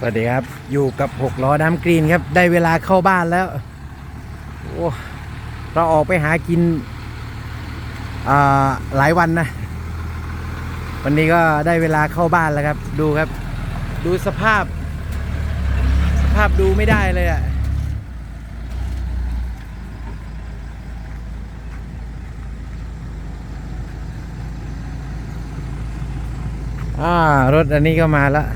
สวัสดีครับ อยู่กับหกล้อน้ำกรีนครับ ได้เวลาเข้าบ้านแล้วโอ้เราออกไปหากินอ่าหลายวันนะ วันนี้ก็ได้เวลาเข้าบ้านแล้วครับ ดูครับ ดูสภาพ สภาพดูไม่ได้เลยอะ่ะอ่ารถอันนี้ก็มาแล้ว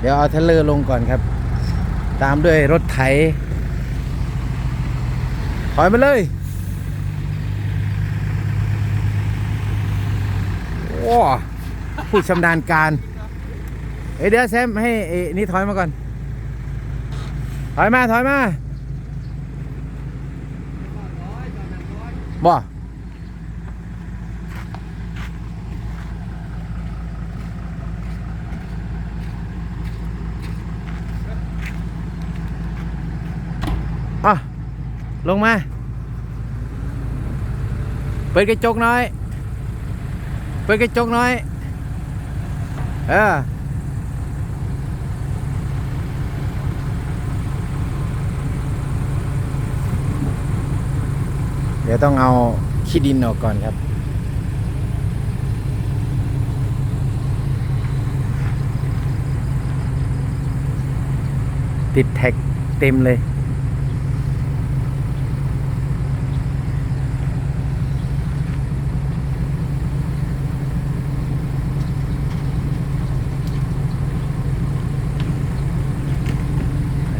เดี๋ยวเอาเทเลอร์ลงก่อนครับ ตามด้วยรถไถ ถอยมาเลย โอ้ผู้ชำนาญการเอเดี๋ยวแซมให้ไอ้นี่ถอยมาก่อน ถอยมา ถอยมาบ่ ลงมา เปิดกระจกหน้อย เปิดกระจกหน้อย เออเดี๋ยวต้องเอาขี้ดินออกก่อนครับ ติดแท็กเต็มเลย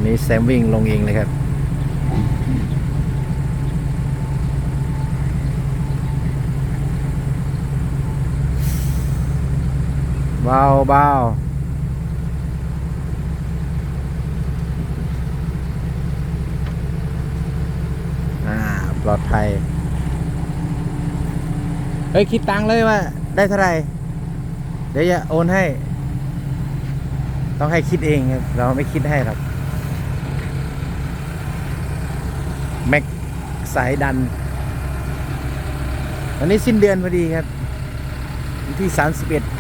นี้แซมวิ่งลงเองเลยครับ เบาเบาอ่าปลอดภัย เฮ้ย คิดตังค์เลยว่า ได้เท่าไหร่ เดี๋ยวจะโอนให้ ต้องให้คิดเองครับเราไม่คิดให้หรอก แม็กสายดัน วันนี้สิ้นเดือนพอดีครับ ที่ 31 แ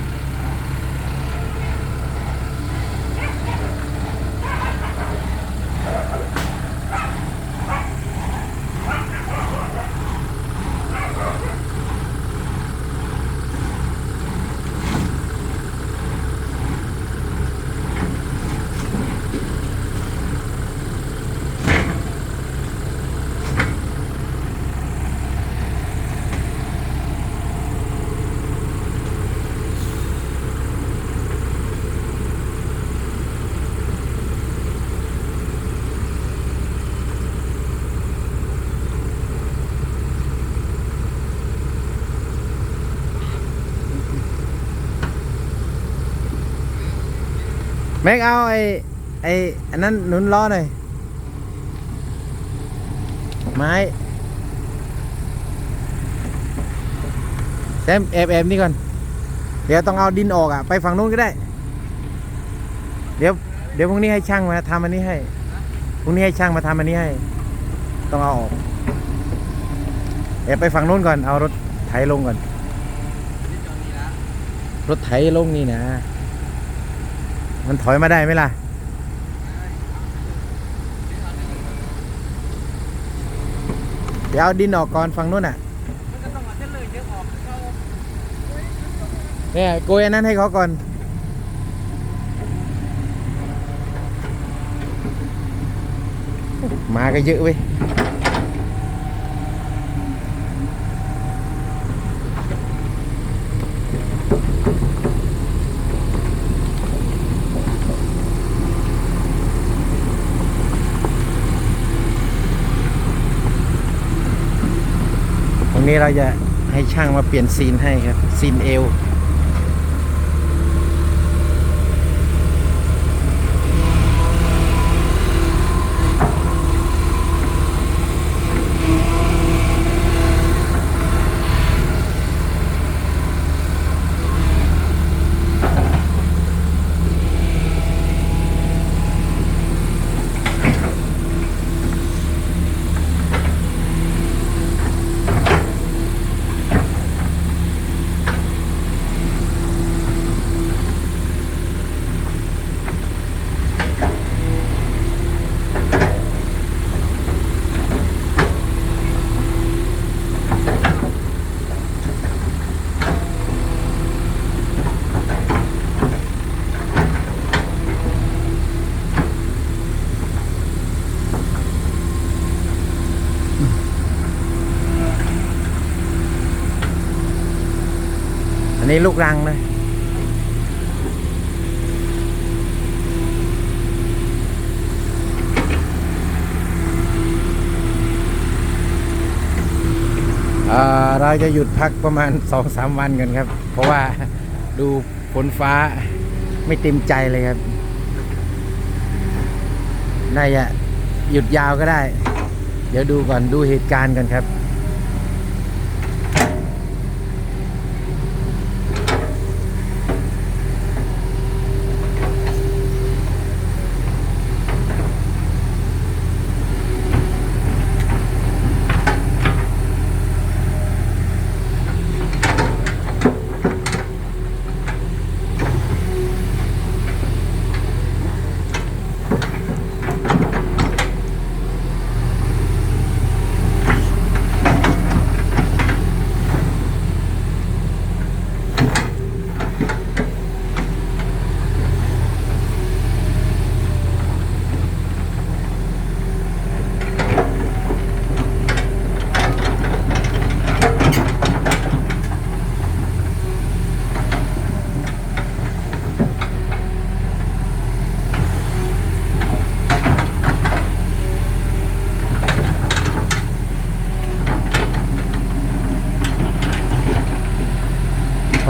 ม็กเอาไอ้ไอ้อันนั้นหนุนล้อหน่อยไม้แซมแอบแอบนี่ก่อน เดี๋ยวต้องเอาดินออกอะ ไปฝั่งนู้นก็ได้ เดี๋ยวเดี๋ยวพรุ่งนี้ให้ช่างมาทำอันนี้ให้พรุ่งนี้ให้ช่างมาทำอันนี้ให้ ต้องเอาออกแอบไปฝั่งนู้นก่อนเอารถไถลงก่อน รถไถลงนี่นะ มันถอยมาได้ไหมล่ะ เดี๋ยวเอาดินออกก่อนฝั่งนู้นอะเอาเส้นเลยเยอะออกเข้าเนี่ยโกยอันนั้นให้เขาก่อน มาก็เยอะเว้ย นี้เราจะให้ช่างมาเปลี่ยนซีนให้ครับ ซีนเอว นี้ลูกรังเอ่อเราจะหยุดพักประมาณสองสามวันกันครับ เพราะว่าดูฝนฟ้าไม่เต็มใจเลยครับ น่าจะหยุดยาวก็ได้ เดี๋ยวดูก่อนดูเหตุการณ์กันครับ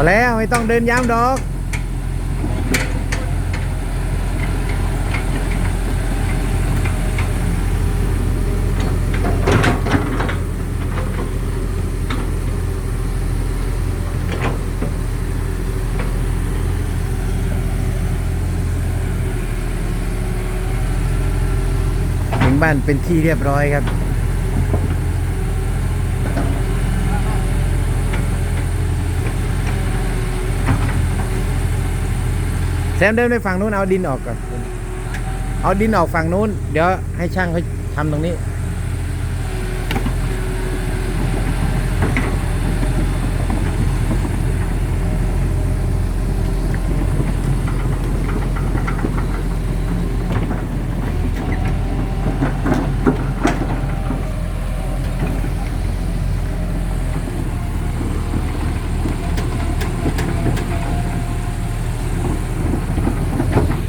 พอแล้วไม่ต้องเดินย้ำดอก ถึงบ้านเป็นที่เรียบร้อยครับ แซมเดินไปฝั่งนู้นเอาดินออกก่อน เอาดินออกฝั่งนู้น เดี๋ยวให้ช่างเขาทำตรงนี้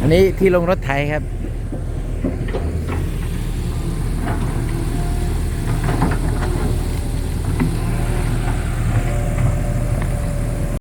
อันนี้ที่ลงรถไถครับ